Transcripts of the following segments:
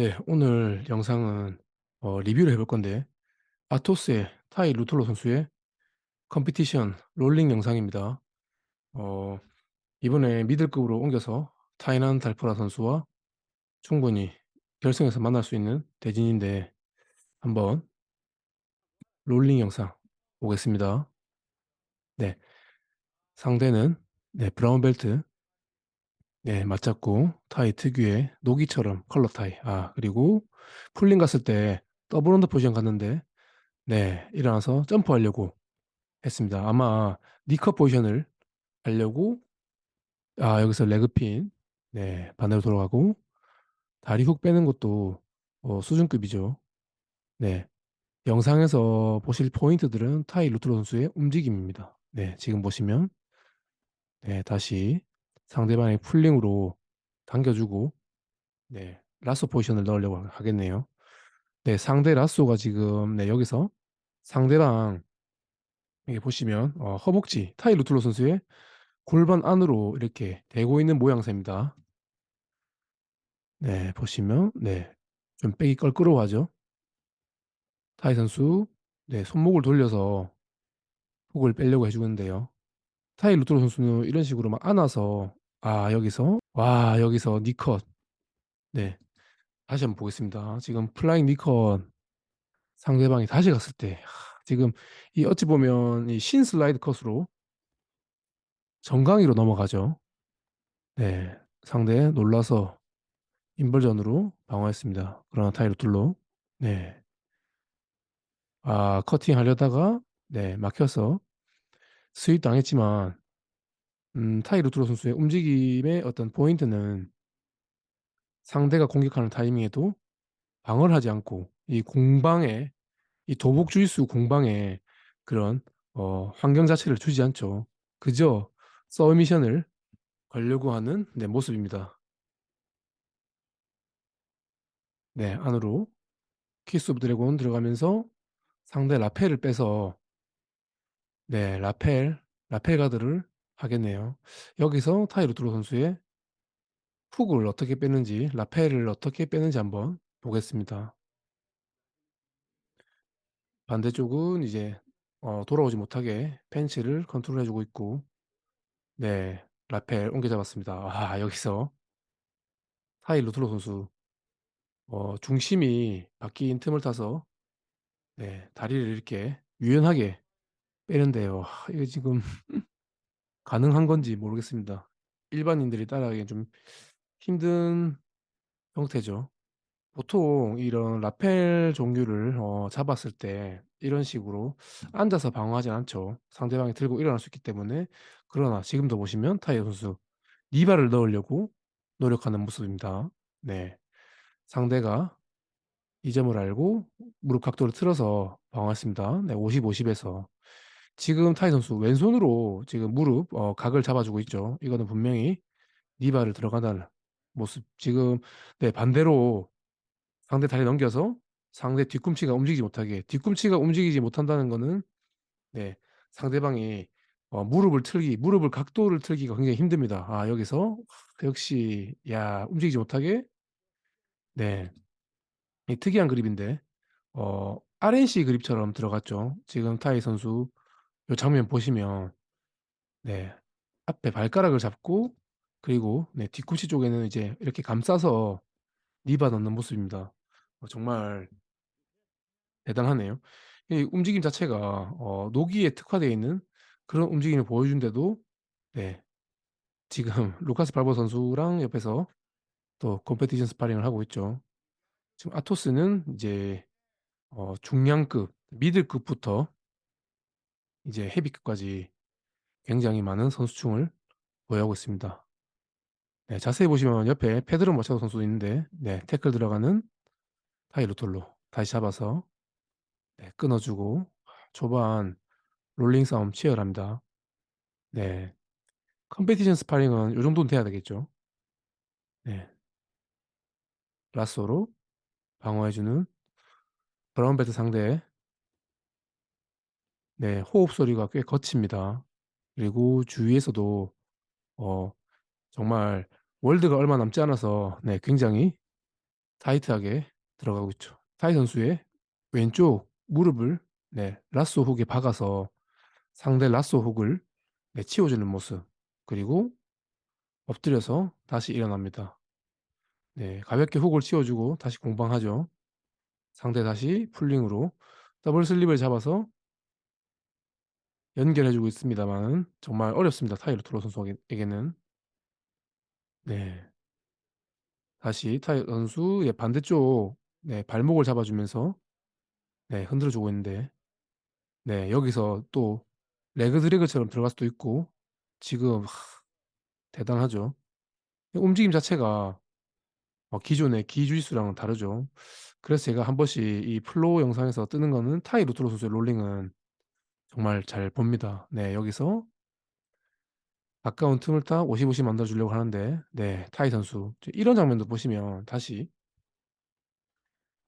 네, 오늘 영상은 어, 리뷰를 해볼 건데 아토스의 타이 루톨로 선수의 컴피티션 롤링 영상입니다. 어, 이번에 미들급으로 옮겨서 타이난 달프라 선수와 충분히 결승에서 만날 수 있는 대진인데 한번 롤링 영상 보겠습니다. 네, 상대는 네, 브라운 벨트 네, 맞잡고 타이 특유의 노기처럼 컬러 타이 아 그리고 풀링 갔을 때 더블 언더 포지션 갔는데 네, 일어나서 점프하려고 했습니다. 아마 니컷 포지션을 하려고 아 여기서 레그핀 네 반대로 돌아가고 다리 훅 빼는 것도 어, 수준급이죠. 네 영상에서 보실 포인트들은 타이 루트로 선수의 움직임입니다. 네 지금 보시면 네 다시 상대방의 풀링으로 당겨주고 네 라쏘 포지션을 넣으려고 하겠네요. 네 상대 라쏘가 지금 네 여기서 상대방 여기 보시면 어, 허벅지 타이 루틀로 선수의 골반 안으로 이렇게 대고 있는 모양새입니다. 네, 보시면 네, 좀 빼기 껄끄러워하죠. 타이 선수 네, 손목을 돌려서 훅을 빼려고 해주는데요. 타이 루트로 선수는 이런 식으로 막 안아서 아 여기서 와 여기서 니컷 네 다시 한번 보겠습니다. 지금 플라잉 니컷 상대방이 다시 갔을 때 하, 지금 이 어찌 보면 이 신 슬라이드 컷으로 정강이로 넘어가죠. 네, 상대 놀라서 인벌전으로 방어했습니다. 그러나 타이 루툴로 네. 아 커팅 하려다가 네 막혀서 스윕 당했지만 음 타이 루툴로 선수의 움직임의 어떤 포인트는 상대가 공격하는 타이밍에도 방어를 하지 않고 이 공방에 이 도복 주짓수 공방에 그런 어 환경 자체를 주지 않죠. 그저 서미션을 걸려고 하는 네 모습입니다. 네 안으로 키스 오브 드래곤 들어가면서 상대 라펠을 빼서 네 라펠, 라펠 가드를 하겠네요. 여기서 타이 루트로 선수의 훅을 어떻게 빼는지 라펠을 어떻게 빼는지 한번 보겠습니다. 반대쪽은 이제 어 돌아오지 못하게 펜치를 컨트롤해 주고 있고 네 라펠 옮겨 잡았습니다. 아 여기서 타이 루트로 선수 어 중심이 바뀐 틈을 타서 네 다리를 이렇게 유연하게 빼는데요. 하 이거 지금 가능한 건지 모르겠습니다. 일반인들이 따라하기엔 좀 힘든 형태죠. 보통 이런 라펠 종류를 어 잡았을 때 이런 식으로 앉아서 방어하진 않죠. 상대방이 들고 일어날 수 있기 때문에. 그러나 지금도 보시면 타이 선수 니바를 넣으려고 노력하는 모습입니다. 네. 상대가 이 점을 알고 무릎 각도를 틀어서 방어했습니다. 네 50-50 에서. 지금 타이 선수 왼손으로 지금 무릎 어 각을 잡아 주고 있죠. 이거는 분명히 니바를 들어간다는 모습. 지금 네 반대로 상대 다리 넘겨서 상대 뒤꿈치가 움직이지 못하게 뒤꿈치가 움직이지 못한다는 거는 네 상대방이 어 무릎을 틀기 무릎을 각도를 틀기가 굉장히 힘듭니다. 아 여기서 역시 야 움직이지 못하게 네. 이 특이한 그립인데 어 RNC 그립처럼 들어갔죠. 지금 타이 선수 요 장면 보시면 네 앞에 발가락을 잡고 그리고 네 뒤꿈치 쪽에는 이제 이렇게 감싸서 니바 넣는 모습입니다. 어 정말 대단하네요. 이 움직임 자체가 어 노기에 특화되어 있는 그런 움직임을 보여주는데도 네 지금 루카스 발보 선수랑 옆에서 또 컴페티션 스파링을 하고 있죠. 지금 아토스는 이제 어 중량급, 미들급부터 이제 헤비급까지 굉장히 많은 선수층을 보유하고 있습니다. 네 자세히 보시면 옆에 페드로 마차도 선수도 있는데 네 태클 들어가는 타이 루톨로 다시 잡아서 네 끊어 주고 초반 롤링 싸움 치열합니다. 네. 컴페티션 스파링은 요 정도는 돼야 되겠죠. 네. 라쏘로 방어해 주는 브라운 벨트 상대 네 호흡 소리가 꽤 거칩니다. 그리고 주위에서도 어 정말 월드가 얼마 남지 않아서 네 굉장히 타이트하게 들어가고 있죠. 타이 선수의 왼쪽 무릎을 네 라쏘 훅에 박아서 상대 라쏘 훅을 네 치워주는 모습. 그리고 엎드려서 다시 일어납니다. 네 가볍게 훅을 치워주고 다시 공방하죠. 상대 다시 풀링으로 더블 슬립을 잡아서 연결해 주고 있습니다마는 정말 어렵습니다 타이 루투로 선수에게는. 네. 다시 타이 선수의 반대쪽 네 발목을 잡아 주면서 네 흔들어 주고 있는데 네 여기서 또 레그 드래그처럼 들어갈 수도 있고 지금 대단하죠. 움직임 자체가 어 기존의 기주짓수랑은 다르죠. 그래서 제가 한 번씩 이 플로우 영상에서 뜨는 거는 타이 루투로 선수의 롤링은 정말 잘 봅니다. 네 여기서 아까운 틈을 타50-50 만들어 주려고 하는데 네 타이 선수 이런 장면도 보시면 다시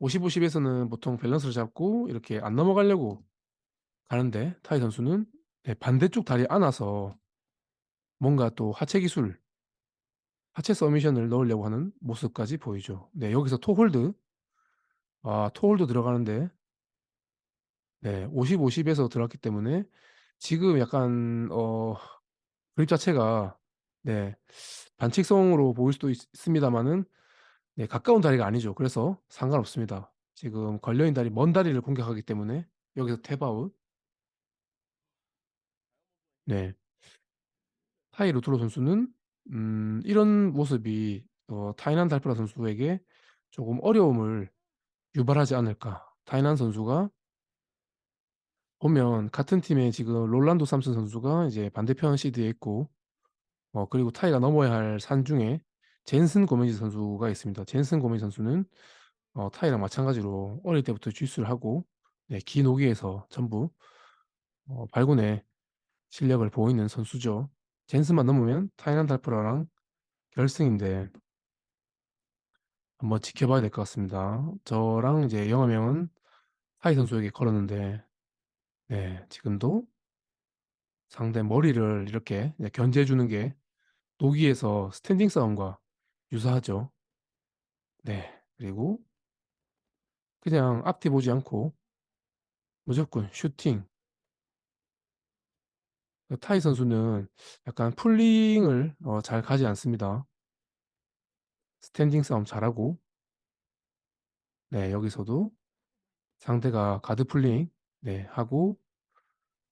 50-50 에서는 보통 밸런스를 잡고 이렇게 안 넘어가려고 가는데 타이 선수는 네 반대쪽 다리에 안아서 뭔가 또 하체 기술 하체 서미션을 넣으려고 하는 모습까지 보이죠. 네 여기서 토 홀드 아 토 홀드 들어가는데 네 50-50 에서 들어갔기 때문에 지금 약간 어 그립 자체가 네 반칙성으로 보일 수도 있습니다마는 네 가까운 다리가 아니죠. 그래서 상관없습니다. 지금 걸려 있는 다리 먼 다리를 공격하기 때문에 여기서 탭 아웃. 네. 타이 루투로 선수는 음 이런 모습이 어 타이난 달프라 선수에게 조금 어려움을 유발하지 않을까. 타이난 선수가 보면 같은 팀에 지금 롤란도 삼슨 선수가 이제 반대편 시드에 있고 어 그리고 타이가 넘어야 할 산 중에 젠슨 고메즈 선수가 있습니다. 젠슨 고메즈 선수는 어 타이랑 마찬가지로 어릴 때부터 주짓수를 하고 네기 노기에서 전부 어 발군의 실력을 보이는 선수죠. 젠슨만 넘으면 타이난 달프라랑 결승인데 한번 지켜봐야 될 것 같습니다. 저랑 이제 영화명은 타이 선수에게 걸었는데 네 지금도 상대 머리를 이렇게 네 견제해 주는 게 노기에서 스탠딩 싸움과 유사하죠. 네. 그리고 그냥 앞뒤 보지 않고 무조건 슈팅. 그 타이 선수는 약간 풀링을 어 잘 가지 않습니다. 스탠딩 싸움 잘하고 네 여기서도 상대가 가드 풀링 네 하고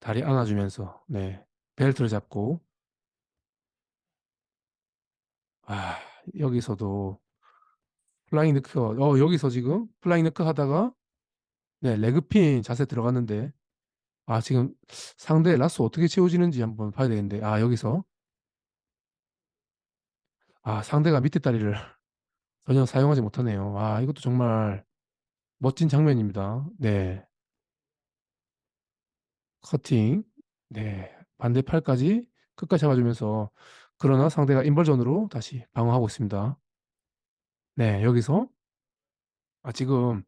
다리 안아 주면서 네 벨트를 잡고 아 여기서도 플라잉 너크 어 여기서 지금 플라잉 너크 하다가 네 레그핀 자세 들어갔는데 아 지금 상대의 라쏘 어떻게 채워지는지 한번 봐야 되겠는데 아 여기서 아 상대가 밑에 다리를 전혀 사용하지 못하네요. 아 이것도 정말 멋진 장면입니다. 네. 커팅. 네. 반대 팔까지 끝까지 잡아 주면서 그러나 상대가 인벌전으로 다시 방어하고 있습니다. 네 여기서 아 지금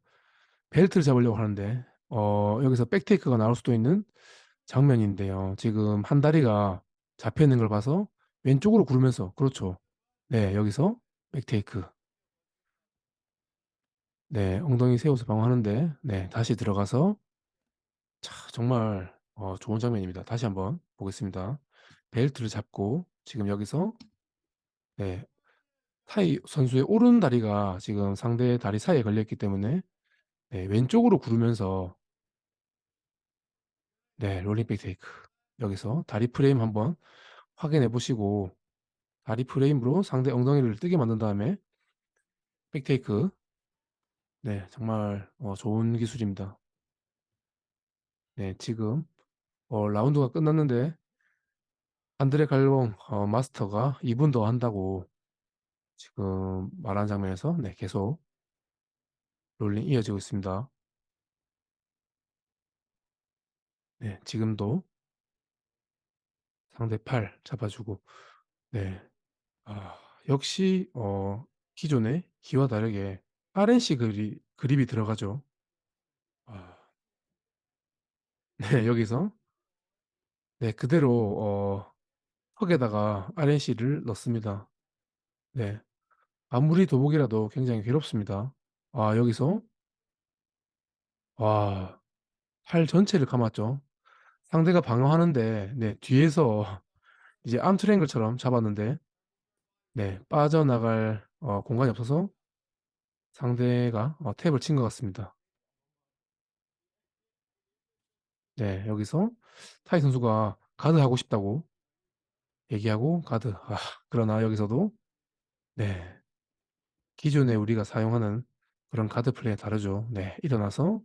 벨트를 잡으려고 하는데 어 여기서 백테이크가 나올 수도 있는 장면인데요. 지금 한 다리가 잡혀 있는 걸 봐서 왼쪽으로 구르면서 그렇죠. 네 여기서 백테이크. 네 엉덩이 세워서 방어하는데 네 다시 들어가서 자 정말 어 좋은 장면입니다. 다시 한번 보겠습니다. 벨트를 잡고 지금 여기서 네 타이 선수의 오른 다리가 지금 상대의 다리 사이에 걸려 있기 때문에 네 왼쪽으로 구르면서 네 롤링 백테이크. 여기서 다리 프레임 한번 확인해 보시고 다리 프레임으로 상대 엉덩이를 뜨게 만든 다음에 백테이크. 네 정말 어 좋은 기술입니다. 네 지금 어 라운드가 끝났는데 안드레 갈롱 어 마스터가 2분 더 한다고 지금 말한 장면에서 네 계속 롤링 이어지고 있습니다. 네 지금도 상대 팔 잡아 주고 네. 아 역시 어 기존의 기와 다르게 RNC 그립 그립이 들어가죠. 아. 네 여기서 네 그대로 어 턱에다가 RNC를 넣습니다. 네. 아무리 도복이라도 굉장히 괴롭습니다. 아 여기서 와 팔 전체를 감았죠. 상대가 방어하는데 네 뒤에서 이제 암 트라이앵글처럼 잡았는데 네 빠져나갈 어 공간이 없어서 상대가 어 탭을 친 것 같습니다. 네 여기서 타이 선수가 가드 하고 싶다고 얘기하고 가드 아 그러나 여기서도 네 기존에 우리가 사용하는 그런 가드 플레이와 다르죠. 네 일어나서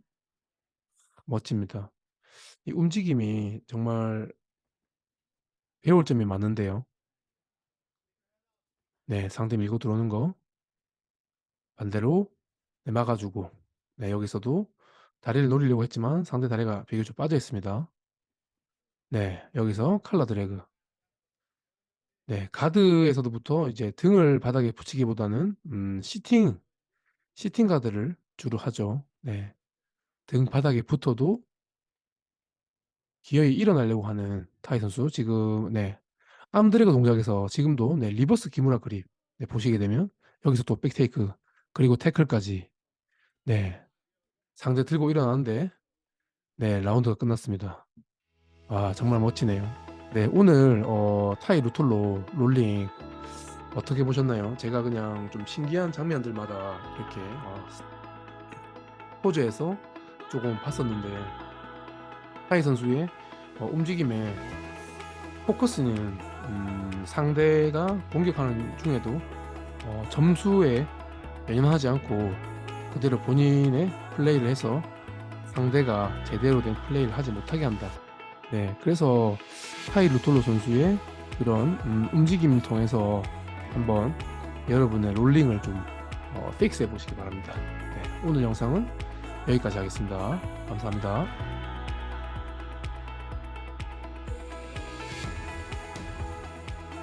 멋집니다. 이 움직임이 정말 배울 점이 많은데요. 네 상대 밀고 들어오는 거 반대로 네 막아 주고 네 여기서도 다리를 노리려고 했지만 상대 다리가 비교적 빠져 있습니다. 네 여기서 칼라 드래그. 네 가드에서부터 이제 등을 바닥에 붙이기보다는 음 시팅, 시팅 가드를 주로 하죠. 네. 등 바닥에 붙어도 기어이 일어나려고 하는 타이 선수 지금 네 암 드래그 동작에서 지금도 네 리버스 기무라 그립 네 보시게 되면 여기서 또 백테이크 그리고 태클까지 네 상대 들고 일어나는데 네 라운드가 끝났습니다. 아 정말 멋지네요. 네 오늘 어 타이 루톨로 롤링 어떻게 보셨나요? 제가 그냥 좀 신기한 장면들마다 이렇게 어 호주에서 조금 봤었는데 타이 선수의 어 움직임에 포커스는 음 상대가 공격하는 중에도 어 점수에 연연하지 않고 그대로 본인의 플레이를 해서 상대가 제대로 된 플레이를 하지 못하게 한다. 네 그래서 타이 루톨로 선수의 그런 음 움직임을 통해서 한번 여러분의 롤링을 좀 어 픽스해 보시기 바랍니다. 네 오늘 영상은 여기까지 하겠습니다. 감사합니다.